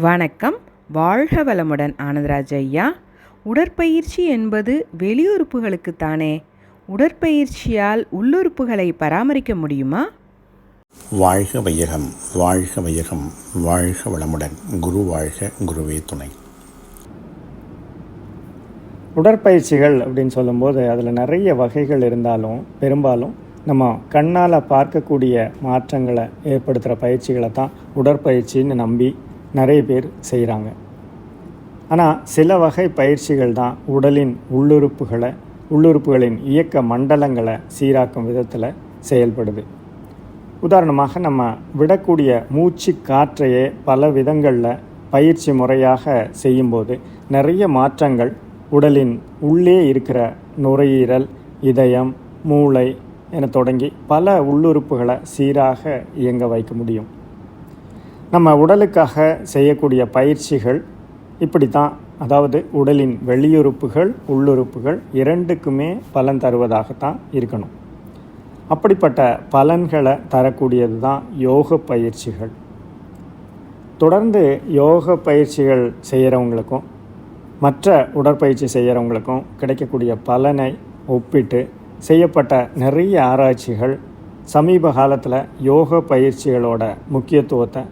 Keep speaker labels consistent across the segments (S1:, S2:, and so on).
S1: வணக்கம். வாழ்க வளமுடன் ஆனந்தராஜ் ஐயா. உடற்பயிற்சி என்பது வெளியுறுப்புகளுக்குத்தானே உடற்பயிற்சியால் உள்ளுறுப்புகளை பராமரிக்க முடியுமா?
S2: வாழ்க வையகம் வாழ்க வையகம் வாழ்க வளமுடன். குரு வாழ்க குருவே துணை.
S3: உடற்பயிற்சிகள் அப்படின்னு சொல்லும்போது அதில் நிறைய வகைகள் இருந்தாலும் பெரும்பாலும் நம்ம கண்ணால் பார்க்கக்கூடிய மாற்றங்களை ஏற்படுத்துகிற பயிற்சிகளை தான் உடற்பயிற்சின்னு நம்பி நிறைய பேர் செய்கிறாங்க. ஆனால் சில வகை பயிற்சிகள் தான் உடலின் உள்ளுறுப்புகளை உள்ளுறுப்புகளின் இயக்க மண்டலங்களை சீராக்கும் விதத்தில் செயல்படுது. உதாரணமாக நம்ம விடக்கூடிய மூச்சு காற்றையே பல விதங்களில் பயிற்சி முறையாக செய்யும்போது நிறைய மாற்றங்கள் உடலின் உள்ளே இருக்கிற நுரையீரல் இதயம் மூளை என தொடங்கி பல உள்ளுறுப்புகளை சீராக இயங்க வைக்க முடியும். நம்ம உடலுக்காக செய்யக்கூடிய பயிற்சிகள் இப்படி தான் அதாவது உடலின் வெளியுறுப்புகள் உள்ளுறுப்புகள் இரண்டுக்குமே பலன் தருவதாகத்தான் இருக்கணும். அப்படிப்பட்ட பலன்களை தரக்கூடியது தான் யோக பயிற்சிகள். தொடர்ந்து யோக பயிற்சிகள் செய்கிறவங்களுக்கும் மற்ற உடற்பயிற்சி செய்கிறவங்களுக்கும் கிடைக்கக்கூடிய பலனை ஒப்பிட்டு செய்யப்பட்ட நிறைய ஆராய்ச்சிகள் சமீப காலத்தில் யோக பயிற்சிகளோட முக்கியத்துவத்தை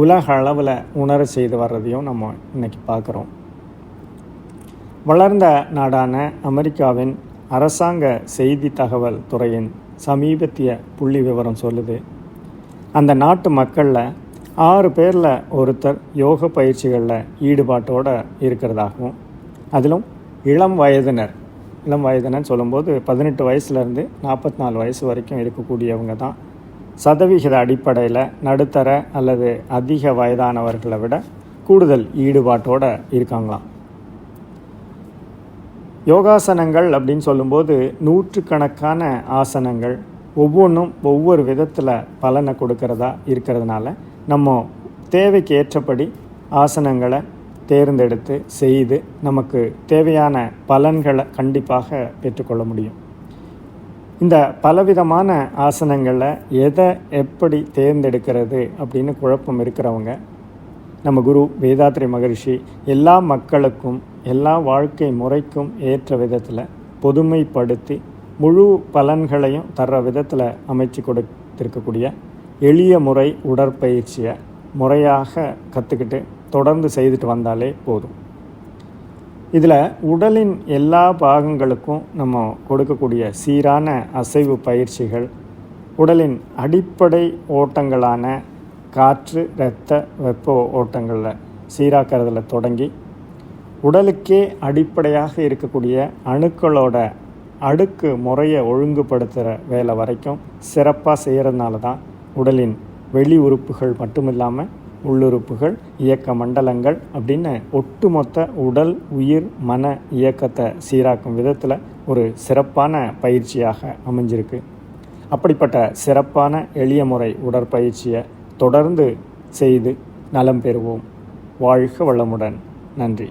S3: உலக அளவில் உணர செய்து வர்றதையும் நம்ம இன்னைக்கு பார்க்குறோம். வளர்ந்த நாடான அமெரிக்காவின் அரசாங்க செய்தி தகவல் துறையின் சமீபத்திய புள்ளி விவரம் சொல்லுது. அந்த நாட்டு மக்களில் ஆறு பேரில் ஒருத்தர் யோக பயிற்சிகளில் ஈடுபாட்டோடு இருக்கிறதாகவும் அதிலும் இளம் வயதினர் இளம் வயதினர் சொல்லும்போது பதினெட்டு வயசுலேருந்து நாற்பத்தி நாலு வயசு வரைக்கும் இருக்கக்கூடியவங்க தான் சதவிகித அடிப்படையில் நடுத்தர அல்லது அதிக வயதானவர்களை விட கூடுதல் ஈடுபாட்டோடு இருக்காங்களாம். யோகாசனங்கள் அப்படின்னு சொல்லும்போது நூற்றுக்கணக்கான ஆசனங்கள் ஒவ்வொன்றும் ஒவ்வொரு விதத்தில் பலனை கொடுக்கறதா இருக்கிறதுனால நம்ம தேவைக்கு ஏற்றபடி ஆசனங்களை தேர்ந்தெடுத்து செய்து நமக்கு தேவையான பலன்களை கண்டிப்பாக பெற்றுக்கொள்ள முடியும். இந்த பலவிதமான ஆசனங்களை எதை எப்படி தேர்ந்தெடுக்கிறது அப்படின்னு குழப்பம் இருக்கிறவங்க நம்ம குரு வேதாத்ரி மகரிஷி எல்லா மக்களுக்கும் எல்லா வாழ்க்கை முறைக்கும் ஏற்ற விதத்தில் பொதுமைப்படுத்தி முழு பலன்களையும் தர்ற விதத்தில் அமைச்சு கொடுத்திருக்கக்கூடிய எளிய முறை உடற்பயிற்சியை முறையாக கற்றுக்கிட்டு தொடர்ந்து செய்துட்டு வந்தாலே போதும். இதில் உடலின் எல்லா பாகங்களுக்கும் நம்ம கொடுக்கக்கூடிய சீரான அசைவு பயிற்சிகள் உடலின் அடிப்படை ஓட்டங்களான காற்று இரத்த வெப்ப ஓட்டங்களில் சீராக்கிறதுல தொடங்கி உடலுக்கே அடிப்படையாக இருக்கக்கூடிய அணுக்களோட அடுக்கு முறையை ஒழுங்குபடுத்துகிற வேலை வரைக்கும் சிறப்பாக செய்கிறதுனால தான் உடலின் வெளி உறுப்புகள் மட்டுமில்லாமல் உள்ளுறுப்புகள் இயக்க மண்டலங்கள் அப்படின்னு ஒட்டுமொத்த உடல் உயிர் மன இயக்கத்தை சீராக்கும் விதத்தில் ஒரு சிறப்பான பயிற்சியாக அமைஞ்சிருக்கு. அப்படிப்பட்ட சிறப்பான எளிய முறை உடற்பயிற்சியை தொடர்ந்து செய்து நலம் பெறுவோம். வாழ்க வளமுடன். நன்றி.